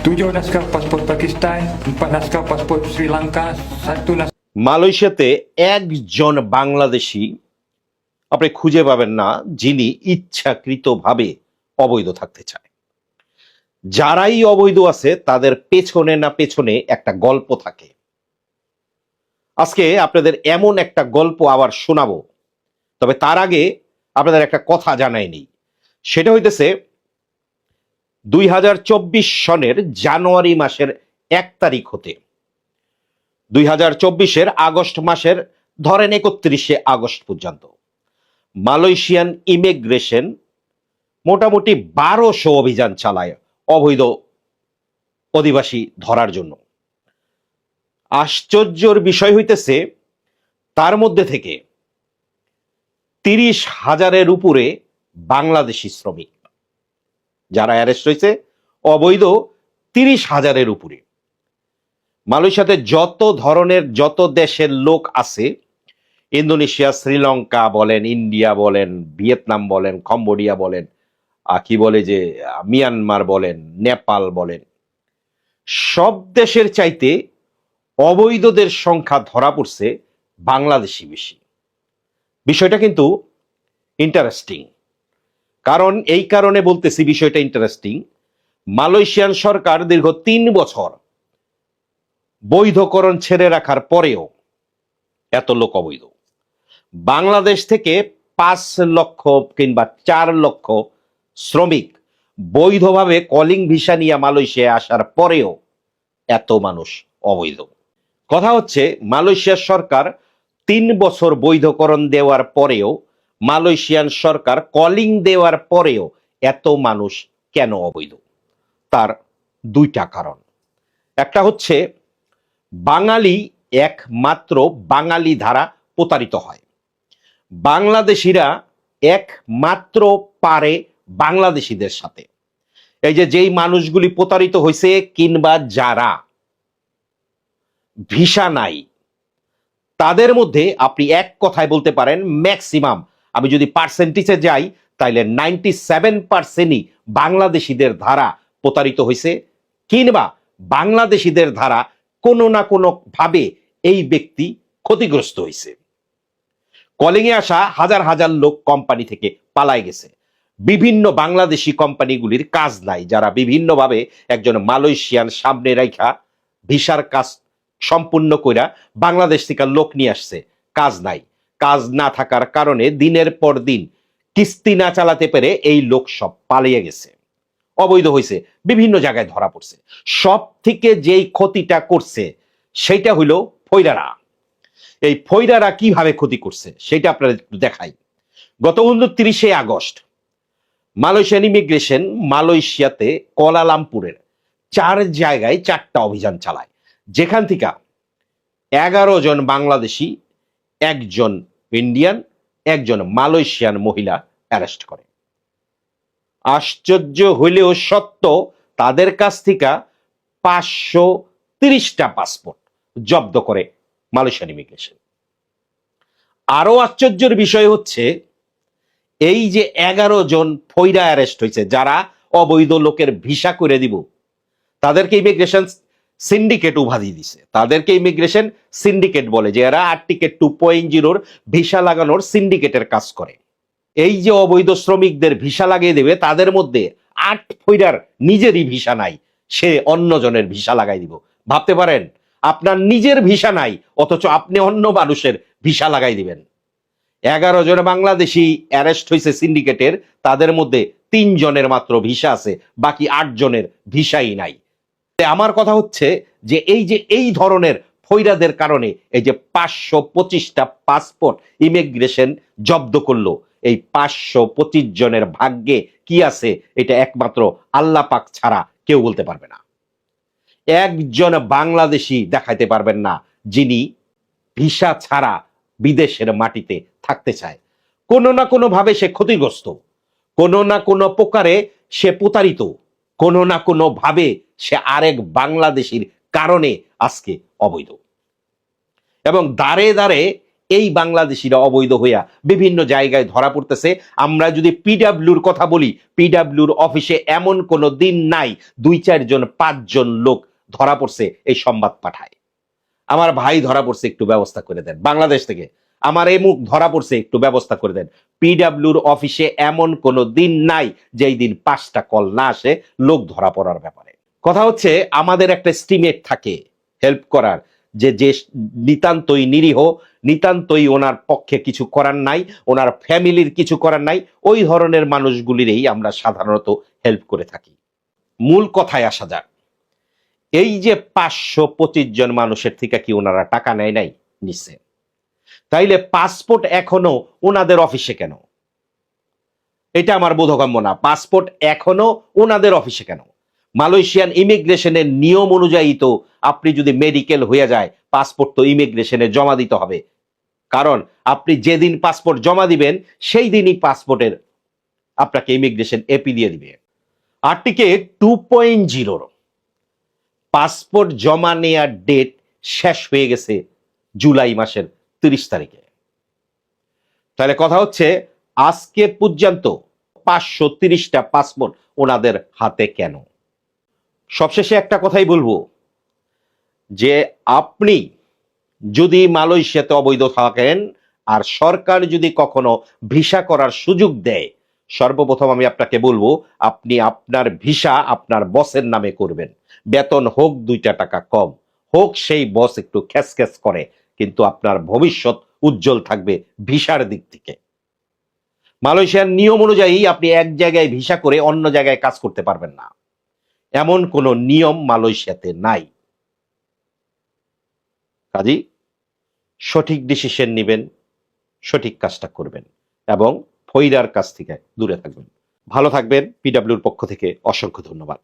tujuh naskah pasport Pakistan, empat naskah pasport Sri Lanka, মালয়েশিয়াতে একজন বাংলাদেশি আপনি খুঁজে পাবেন না যিনি ইচ্ছাকৃতভাবে অবৈধ থাকতে চায়। যারাই অবৈধ আছে তাদের পেছনে না পেছনে একটা গল্প থাকে। আজকে আপনাদের এমন একটা গল্প আবার শোনাবো তবে তার আগে আপনাদের একটা কথা জানাই নেই। সেটা হইতেছে দুই হাজার চব্বিশ সনের জানুয়ারি মাসের এক তারিখ হতে। দুই হাজার চব্বিশের আগস্ট মাসের ধরেন একত্রিশে আগস্ট পর্যন্ত। মালয়েশিয়ান ইমিগ্রেশন মোটামুটি বারোশো অভিযান চালায় অবৈধ অধিবাসী ধরার জন্য। আশ্চর্যর বিষয় হইতেছে, তার মধ্যে থেকে তিরিশ হাজারের উপরে বাংলাদেশি শ্রমিক। যারা অ্যারেস্ট হয়েছে, অবৈধ তিরিশ হাজারের উপরে। মালয়েশিয়াতে যত ধরনের, যত দেশের লোক আছে, ইন্দোনেশিয়া, শ্রীলঙ্কা বলেন, ইন্ডিয়া বলেন, ভিয়েতনাম বলেন, কম্বোডিয়া বলেন কি বলে যে, মিয়ানমার বলেন, নেপাল বলেন, সব দেশের চাইতে অবৈধদের সংখ্যা ধরা পড়ছে বাংলাদেশি বেশি। বিষয়টা কিন্তু ইন্টারেস্টিং কারণ এই কারণে বলতেছি বিষয়টা ইন্টারেস্টিং মালয়েশিয়ান সরকার দীর্ঘ তিন বছর বৈধকরণ ছেড়ে রাখার পরেও এত লোক অবৈধ। বাংলাদেশ থেকে পাঁচ লক্ষ কিংবা চার লক্ষ শ্রমিক বৈধভাবে কলিং ভিসা নিয়ে মালয়েশিয়ায় আসার পরেও এত মানুষ অবৈধ। কথা হচ্ছে, মালয়েশিয়ার সরকার তিন বছর বৈধকরণ দেওয়ার পরেও মালয়েশিয়ান সরকার কলিং দেওয়ার পরেও এত মানুষ কেন অবৈধ? তার দুইটা কারণ। একটা হচ্ছে, বাঙালি একমাত্র বাঙালি ধারা প্রতারিত হয়। বাংলাদেশিরা একমাত্র পারে বাংলাদেশিদের সাথে। এই যে যেই মানুষগুলি প্রতারিত হয়েছে কিংবা যারা ভিসা নাই, তাদের মধ্যে আপনি এক কথায় বলতে পারেন ম্যাক্সিমাম আমি যদি পার্সেন্টেজে যাই, তাইলে নাইনটি সেভেন পার্সেন্টই বাংলাদেশিদের ধারা প্রতারিত হয়েছে কিংবা বাংলাদেশিদের ধারা কোনো না কোনো ভাবে এই ব্যক্তি ক্ষতিগ্রস্ত হয়েছে কলিংয়ে আসা হাজার হাজার লোক কোম্পানি থেকে পালায় গেছে। বিভিন্ন বাংলাদেশি কোম্পানিগুলির কাজ নাই, যারা বিভিন্নভাবে একজন মালয়েশিয়ান সামনে রাইখা ভিসার কাজ সম্পূর্ণ কইরা বাংলাদেশ থেকে লোক নিয়ে আসছে। কাজ নাই। কাজ না থাকার কারণে দিনের পর দিন কিস্তি না চালাতে পেরে এই লোক সব পালিয়ে গেছে। অবৈধ হয়েছে বিভিন্ন জায়গায় ধরা পড়ছে। সব থেকে যেই ক্ষতিটা করছে সেটা হইল ফৈরারা এই ফৈরারা কীভাবে ক্ষতি করছে সেটা আপনারা একটু দেখাই। গত উনত্রিশে আগস্ট, মালয়েশিয়ান ইমিগ্রেশন মালয়েশিয়াতে কলালামপুরের চার জায়গায় চারটা অভিযান চালায়। যেখান থেকে এগারো জন বাংলাদেশি, একজন ইন্ডিয়ান একজন মালয়েশিয়ান মহিলা অ্যারেস্ট করে। আশ্চর্য হইলেও সত্য, তাদের কাছ থেকে পাঁচশো তিরিশটা পাসপোর্ট জব্দ করে মালয়েশিয়ান ইমিগ্রেশন আরও আশ্চর্যের বিষয় হচ্ছে, এই যে এগারো জন ফৈরা অ্যারেস্ট হয়েছে, যারা অবৈধ লোকের ভিসা করে দিব, তাদেরকে ইমিগ্রেশন সিন্ডিকেট উপাধি দিছে। তাদেরকে ইমিগ্রেশন সিন্ডিকেট বলে, যে এরা আর্টিকেট টু পয়েন্ট জিরোর ভিসা লাগানোর সিন্ডিকেটের কাজ করে। এই যে অবৈধ শ্রমিকদের ভিসা লাগিয়ে দেবে, তাদের মধ্যে আট ফৈরার নিজেরই ভিসা নাই, সে অন্যজনের ভিসা লাগাই দিব। ভাবতে পারেন, আপনার নিজের ভিসা নাই, অথচ আপনি অন্য মানুষের ভিসা লাগাই দিবেন। এগারো জন বাংলাদেশি অ্যারেস্ট হয়েছে সিন্ডিকেটের, তাদের মধ্যে তিন জনের মাত্র ভিসা আছে, বাকি আট জনের ভিসাই নাই। আমার কথা হচ্ছে যে এই যে এই ধরনের ফৈরাদের কারণে এই যে পাঁচশো পঁচিশটা পাসপোর্ট ইমিগ্রেশন জব্দ করল, এই পাঁচশো পঁচিশ জনের ভাগ্যে কি আছে এটা একমাত্র আল্লাহ পাক ছাড়া কেউ বলতে পারবে না। একজন বাংলাদেশি দেখাইতে পারবেন না যিনি ভিসা ছাড়া বিদেশের মাটিতে থাকতে চায়। কোনো না কোনো ভাবে সে ক্ষতিগ্রস্ত, কোনো না কোনো প্রকারে সে প্রতারিত, কোনো না কোনো ভাবে সে আরেক বাংলাদেশির কারণে আজকে অবৈধ। এবং দাঁড়ে দাঁড়ে এই বাংলাদেশিরা অবৈধ হইয়া বিভিন্ন জায়গায় ধরা পড়তেছে। আমরা যদি পিডাব্লিউর কথা বলি পিডাব্লিউর অফিসে এমন কোনো দিন নাই দুই চারজন পাঁচজন লোক ধরা পড়ছে এই সংবাদ পাঠায়। আমার ভাই ধরা পড়ছে, একটু ব্যবস্থা করে দেন। বাংলাদেশ থেকে আমার এই মুখ ধরা পড়ছে, একটু ব্যবস্থা করে দেন। পিডাব্লিউর অফিসে এমন কোনো দিন নাই যেই দিন পাঁচটা কল না আসে, লোক ধরা পড়ার ব্যাপারে। কথা হচ্ছে, আমাদের একটা স্টিমেট থাকে হেল্প করার, যে যে নিতান্তই নিরীহ, নিতান্তই ওনার পক্ষে কিছু করার নাই, ওনার ফ্যামিলির কিছু করার নাই, ওই ধরনের মানুষগুলিরই আমরা সাধারণত হেল্প করে থাকি। মূল কথায় আসা যাক। এই যে পাঁচশো পঁচিশ জন মানুষের থেকে কি ওনারা টাকা নেয় নাই? নিচ্ছে তাইলে পাসপোর্ট এখনও ওনাদের অফিসে কেন? এটা আমার বোধগম্য না। পাসপোর্ট এখনও ওনাদের অফিসে কেন? মালয়েশিয়ান ইমিগ্রেশনের নিয়ম অনুযায়ী তো আপনি যদি মেডিকেল হয়ে যায়, পাসপোর্ট তো ইমিগ্রেশনে জমা দিতে হবে। কারণ আপনি যেদিন পাসপোর্ট জমা দিবেন, সেই দিনই পাসপোর্টের আপনাকে ইমিগ্রেশন এপি দিয়ে দিবে। আর্টিকেল টু পয়েন্ট জিরোর পাসপোর্ট জমা নেওয়ার ডেট শেষ হয়ে গেছে জুলাই মাসের তিরিশ তারিখে। তাহলে কথা হচ্ছে, আজকে পর্যন্ত পাঁচশো তিরিশটা পাসপোর্ট ওনাদের হাতে কেন? সবশেষে একটা কথাই বলব, যে আপনি যদি মালয়েশিয়াতে অবৈধ থাকেন আর সরকার যদি কখনো ভিসা করার সুযোগ দেয়, সর্বপ্রথম আমি আপনাকে বলব, আপনি আপনার ভিসা আপনার বসের নামে করবেন। বেতন হোক দুইটা টাকা কম, হোক সেই বস একটু খ্যাস খ্যাস করে, কিন্তু আপনার ভবিষ্যৎ উজ্জ্বল থাকবে ভিসার দিক থেকে। মালয়েশিয়ার নিয়ম অনুযায়ী আপনি এক জায়গায় ভিসা করে অন্য জায়গায় কাজ করতে পারবেন না। এমন কোনো নিয়ম মালয়েশিয়াতে নাই। কাজী, সঠিক ডিসিশন নেবেন, সঠিক কাজটা করবেন এবং ফৈরার কাছ থেকে দূরে থাকবেন। ভালো থাকবেন পিডাব্লিউর পক্ষ থেকে অসংখ্য ধন্যবাদ।